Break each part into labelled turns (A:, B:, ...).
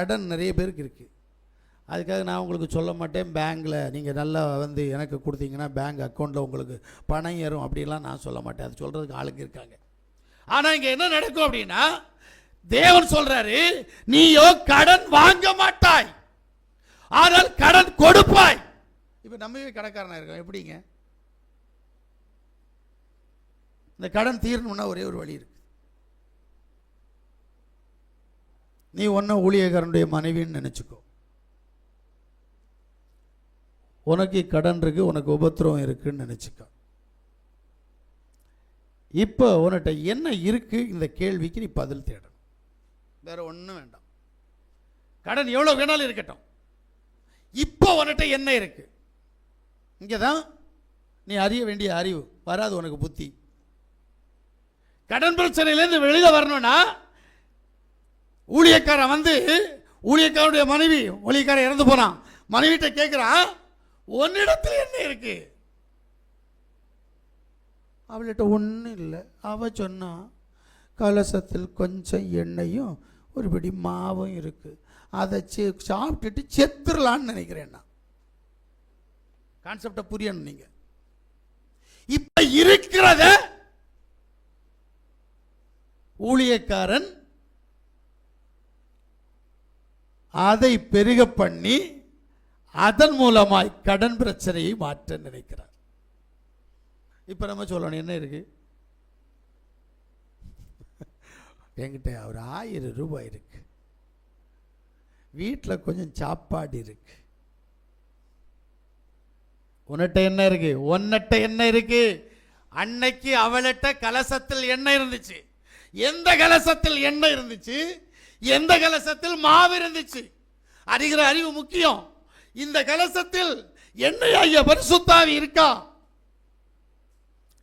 A: கடன் நிறைய பேருக்கு இருக்குது அதுக்காக நான் உங்களுக்கு சொல்ல மாட்டேன் பேங்க்கில் நீங்கள் நல்லா வந்து எனக்கு கொடுத்தீங்கன்னா பேங்க் அக்கௌண்ட்டில் உங்களுக்கு பணம் ஏறும் அப்படிலாம் நான் சொல்ல மாட்டேன். அது சொல்கிறதுக்கு ஆளுங்க இருக்காங்க. ஆனால் இங்கே என்ன நடக்கும் அப்படின்னா தேவன் சொல்றாரு நீயோ கடன் வாங்க மாட்டாய். ஆனால் கடன் கொடுப்பாய். இப்போ நம்மவே கடைக்காரனாக இருக்கோம் எப்படிங்க? இந்த கடன் தீரணும்னா ஒரே ஒரு வழி இருக்கு. நீ ஒன்ன ஊழியக்காரனுடைய மனைவின்னு நினச்சிக்கோ. உனக்கு கடன் இருக்குது உனக்கு உபத்திரவம் இருக்குதுன்னு நினச்சிக்கோ. இப்போ உன்கிட்ட என்ன இருக்குது இந்த கேள்விக்கு நீ பதில் தேடணும். வேறு ஒன்றும் வேண்டாம். கடன் எவ்வளோ வேணாலும் இருக்கட்டும். இப்போ உன்கிட்ட என்ன இருக்குது இங்கே தான் நீ அறிய வேண்டிய அறிவு. வராது உனக்கு புத்தி. கடன் பிரச்சனையிலேருந்து வெளியில் வரணும்னா ஊழியக்காரன் வந்து ஊழியக்காரனுடைய மனைவி ஊழியக்காரன் இறந்து போனான். மனைவிட்ட கேட்குறான் உன்னிடத்தில் என்ன இருக்கு? அவள்கிட்ட ஒன்றும் இல்லை. அவ சொன்னா கலசத்தில் கொஞ்சம் எண்ணெயும் ஒருபடி மாவும் இருக்குது அதை செ சாப்பிட்டுட்டு செத்துடலான்னு நினைக்கிறேன் நான். கான்செப்டை புரியணும் நீங்கள் இப்போ இருக்கிறத ஊழியக்காரன் அதை பெருக பண்ணி அதன் மூலமாய் கடன் பிரச்சனையை மாற்ற நினைக்கிறார். இப்போ நம்ம சொல்லணும் என்ன இருக்கு? என்கிட்ட ஒரு ஆயிரம் ரூபாய் இருக்கு. வீட்டில் கொஞ்சம் சாப்பாடு இருக்கு. உன்னிட்ட என்ன இருக்கு? உன்னிட்ட என்ன இருக்கு? அன்னைக்கு அவளிட்ட கலசத்தில் எண்ணெய் இருந்துச்சு? எந்த கலசத்தில் எண்ணெய் இருந்துச்சு? எந்த கலசத்தில் மாவு இருந்துச்சு? அறிகிற அறிவு முக்கியம். இந்த கலசத்தில் எண்ணெய் பரிசுத்தாவி இருக்கா?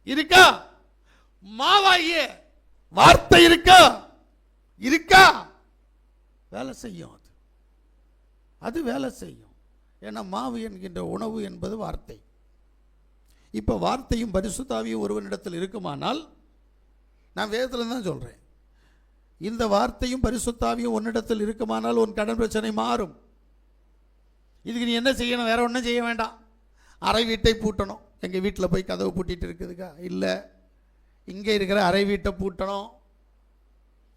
A: இருக்கா? மாவாகிய வார்த்தை இருக்கா? இருக்கா? வேலை செய்யும் அது. அது வேலை செய்யும். ஏன்னா மாவு என்கின்ற உணவு என்பது வார்த்தை. இப்போ வார்த்தையும் பரிசுத்தாவியும் ஒருவனிடத்தில் இருக்குமானால் நான் வேதத்தில் தான் சொல்கிறேன் இந்த வார்த்தையும் பரிசுத்தாவியும் உன்னிடத்தில் இருக்குமானால் உன் கடன் பிரச்சனை மாறும். இதுக்கு நீ என்ன செய்யணும்? வேற ஒன்றும் செய்ய வேண்டாம். அறை வீட்டை பூட்டணும். எங்கள் வீட்டில் போய் கதவு பூட்டிகிட்டு இருக்குதுக்கா? இல்லை. இங்கே இருக்கிற அறை வீட்டை பூட்டணும்.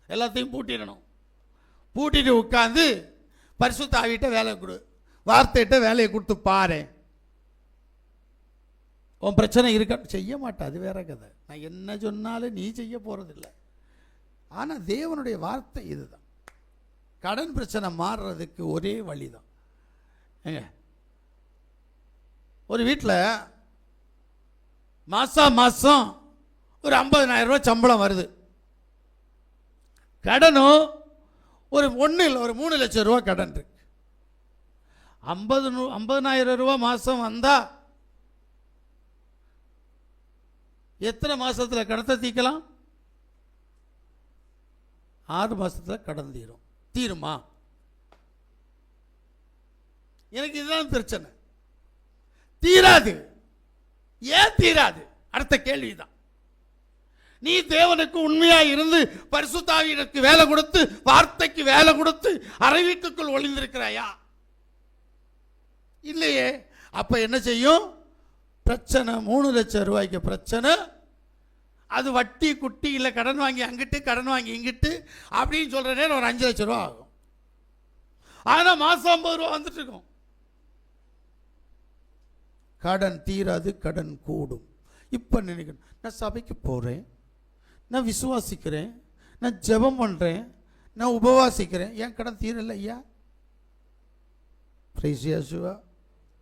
A: எல்லாத்தையும் பூட்டிடணும். பூட்டிட்டு உட்காந்து பரிசுத்தாவிட்ட வேலை கொடு. வார்த்தைகிட்ட வேலையை கொடுத்து பாரு. உன் பிரச்சனை இருக்க செய்ய மாட்டேன். அது வேற கதை. நான் என்ன சொன்னாலும் நீ செய்ய போகிறதில்ல ஆனால் தேவனுடைய வார்த்தை இதுதான். கடன் பிரச்சனை மாறுறதுக்கு ஒரே வழி தான் ஏங்க ஒரு வீட்டில் மாதம் மாதம் ஒரு 50000 சம்பளம் வருது. கடனும் ஒரு ஒன்று இல்லை ஒரு மூணு லட்சம் ரூபா கடன் இருக்கு. ஐம்பது நூ ஐம்பதனாயிரம் ரூபா மாதம் வந்தால் எத்தனை மாதத்தில் கடத்தை தீக்கலாம்? ஆறு மாதத்தில் கடன் தீரும். தீருமா? எனக்கு இதுதான் பிரச்சனை. தீராது. ஏன் தீராது? அடுத்த கேள்விதான். நீ தேவனுக்கு உண்மையாக இருந்து பரிசுத்தாவியனுக்கு வேலை கொடுத்து வார்த்தைக்கு வேலை கொடுத்து அறை ஒளிந்திருக்கிறாயா? இல்லையே. அப்போ என்ன செய்யும்? பிரச்சனை மூணு லட்சம் ரூபாய்க்கு பிரச்சனை அது வட்டி குட்டி இல்லை கடன் வாங்கி அங்கிட்டு கடன் வாங்கி இங்கிட்டு அப்படின்னு சொல்கிற நேரம் ஒரு அஞ்சு லட்ச ரூபா ஆகும். ஆனால் மாதம் ஐம்பது ரூபா வந்துட்டுருக்கோம். கடன் தீராது கடன் கூடும். இப்போ நினைக்கணும். நான் சபைக்கு போகிறேன் நான் விசுவாசிக்கிறேன். நான் ஜெபம் பண்ணுறேன் நான் உபவாசிக்கிறேன். ஏன் கடன் தீரலை ஐயா? பிரைஸ் இயேசுவா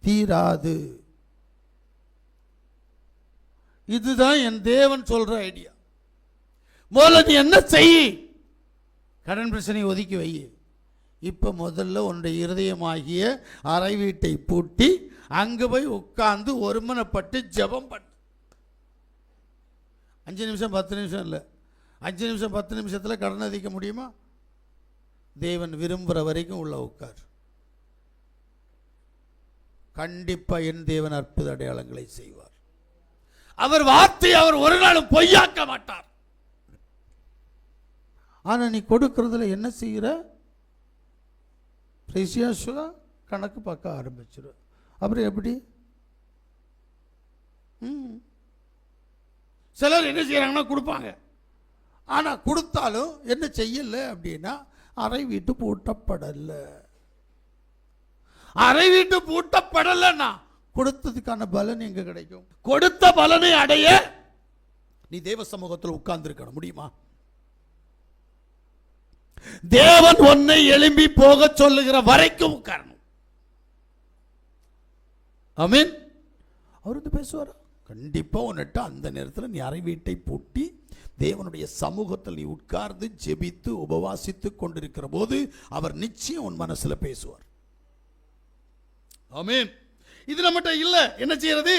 A: தீராது. இதுதான் என் தேவன் சொல்ற ஐடியா முதல்ல நீ என்ன செய்? கடன் பிரச்சனையை ஒதுக்கி வை. இப்போ முதல்ல உன்னுடைய இருதயமாகிய அறை வீட்டை பூட்டி அங்கே போய் உட்கார்ந்து ஒருமனப்பட்டு ஜெபம் பண்ணு. அஞ்சு நிமிஷம் பத்து நிமிஷம் இல்லை. அஞ்சு நிமிஷம் பத்து நிமிஷத்தில் கடன் அதிக்க முடியுமா? தேவன் விரும்புகிற வரைக்கும் உள்ள உட்கார். கண்டிப்பாக என் தேவன் அற்புத அடையாளங்களை செய்வார். அவர் வார்த்தை அவர் ஒரு நாளும் பொய்யாக்க மாட்டார். ஆனால் நீ கொடுக்கறதுல என்ன செய்கிற ப்ரெசியஸாக கணக்கு பார்க்க ஆரம்பிச்சிடும் அப்புறம் எப்படி? ம். சிலர் என்ன செய்கிறாங்கன்னா கொடுப்பாங்க. ஆனால் கொடுத்தாலும் என்ன செய்யலை அப்படின்னா அறை வீட்டு பூட்டப்படலை. அறை வீட்டு பூட்டப்படலைன்னா கொடுத்ததுக்கான பலன் எங்க கிடைக்கும்? கொடுத்த பலனை அடைய நீ தேவ சமூகத்தில் உட்கார்ந்து முடியுமா? தேவன் உன்னை எழும்பி போக சொல்லுகிற வரைக்கும் உட்காரணும். ஆமீன். அவர் வந்து பேசுவாரா? கண்டிப்பா உன்னிட்ட அந்த நேரத்தில் நீ அறை வீட்டை பூட்டி தேவனுடைய சமூகத்தில் நீ உட்கார்ந்து ஜெபித்து உபவாசித்து கொண்டிருக்கிற போது அவர் நிச்சயம் உன் மனசுல பேசுவார். ஆமென். இது நம்மகிட்ட இல்ல என்ன செய்யறது?